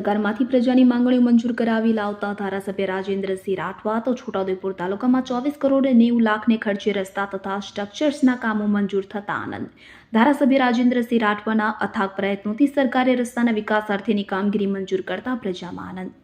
સરકારમાંથી પ્રજાની માંગણીઓ મંજૂર કરાવી લાવતા ધારાસભ્ય રાજેન્દ્રસિંહ રાઠવા તો છોટાઉદેપુર તાલુકામાં ચોવીસ કરોડ નેવું લાખને ખર્ચે રસ્તા તથા સ્ટ્રક્ચર્સના કામો મંજૂર થતા આનંદ. ધારાસભ્ય રાજેન્દ્રસિંહ રાઠવાના અથાગ પ્રયત્નોથી સરકારે રસ્તાના વિકાસ અર્થેની કામગીરી મંજૂર કરતા પ્રજામાં આનંદ.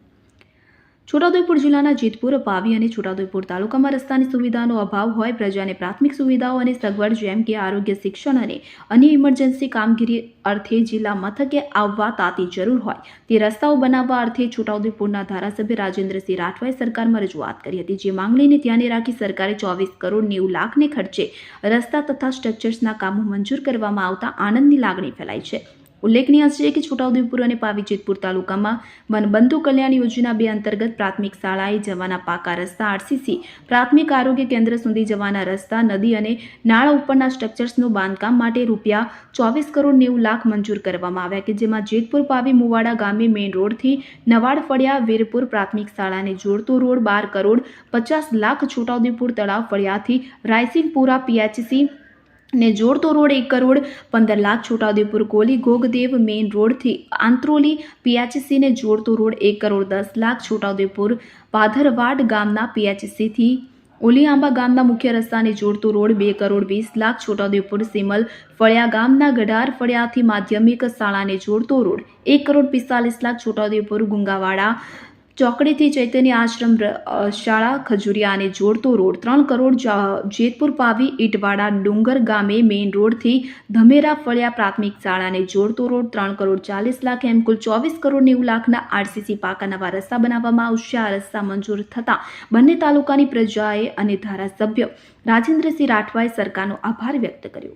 છોટાઉદેપુર જિલ્લાના જીતપુર, પાવી અને છોટાઉદેપુર તાલુકામાં રસ્તાની સુવિધાનો અભાવ હોય, પ્રજાને પ્રાથમિક સુવિધાઓ અને સગવડ જેમ કે આરોગ્ય શિક્ષણ અને અન્ય ઇમરજન્સી કામગીરી અર્થે જિલ્લા મથકે આવવા તાતી જરૂર હોય. તે રસ્તાઓ બનાવવા અર્થે છોટાઉદેપુરના ધારાસભ્ય રાજેન્દ્રસિંહ રાઠવાએ સરકારમાં રજૂઆત કરી હતી, જે માંગણીને ધ્યાને રાખી સરકારે ચોવીસ કરોડ નેવું લાખને ખર્ચે રસ્તા તથા સ્ટ્રક્ચર્સના કામો મંજૂર કરવામાં આવતા આનંદની લાગણી ફેલાઈ છે. ઉલ્લેખનીય છે કે છોટાઉદેપુર અને પાવી જેતપુર તાલુકામાં વનબંધુ કલ્યાણ યોજના બે અંતર્ગત પ્રાથમિક શાળાએ જવાના પાકા રસ્તા, આરસીસી, પ્રાથમિક આરોગ્ય કેન્દ્ર સુધી જવાના રસ્તા, નદી અને નાળા ઉપરના સ્ટ્રક્ચર્સનું બાંધકામ માટે રૂપિયા ચોવીસ કરોડ નેવું લાખ મંજૂર કરવામાં આવ્યા કે જેમાં જેતપુર, પાવી, મુવાડા ગામે મેઇન રોડથી નવાડ ફળિયા, વીરપુર પ્રાથમિક શાળાને જોડતો રોડ બાર કરોડ પચાસ લાખ છોટાઉદેપુર તળાવ ફળિયાથી રાયસિંગપુરા પીએચસી ને જોડતો રોડ એક કરોડ પંદર લાખ છોટાઉદેપુર કોલી ગોગદેવ મેઇન રોડથી આંત્રોલી પીએચસીને જોડતો રોડ એક કરોડ દસ લાખ છોટાઉદેપુર પાધરવાડ ગામના પીએચસીથી ઓલીઆંબા ગામના મુખ્ય રસ્તાને જોડતો રોડ બે કરોડ વીસ લાખ છોટાઉદેપુર સિમલ ફળિયા ગામના ગઢાર ફળિયાથી માધ્યમિક શાળાને જોડતો રોડ એક કરોડ પિસ્તાલીસ લાખ છોટાઉદેપુર ગુંગાવાડા ચોકડીથી ચૈતન્ય આશ્રમ શાળા ખજુરિયાને જોડતો રોડ ત્રણ કરોડ જેતપુર પાવી ઈટવાડા ડુંગર ગામે મેઇન રોડથી ધમેરા ફળિયા પ્રાથમિક શાળાને જોડતો રોડ ત્રણ કરોડ ચાલીસ લાખ એમ કુલ ચોવીસ કરોડ નેવું લાખના આરસીસી પાકા નવા રસ્તા બનાવવામાં આવશે. આ રસ્તા મંજૂર થતાં બંને તાલુકાની પ્રજાએ અને ધારાસભ્ય રાજેન્દ્રસિંહ રાઠવાએ સરકારનો આભાર વ્યક્ત કર્યો.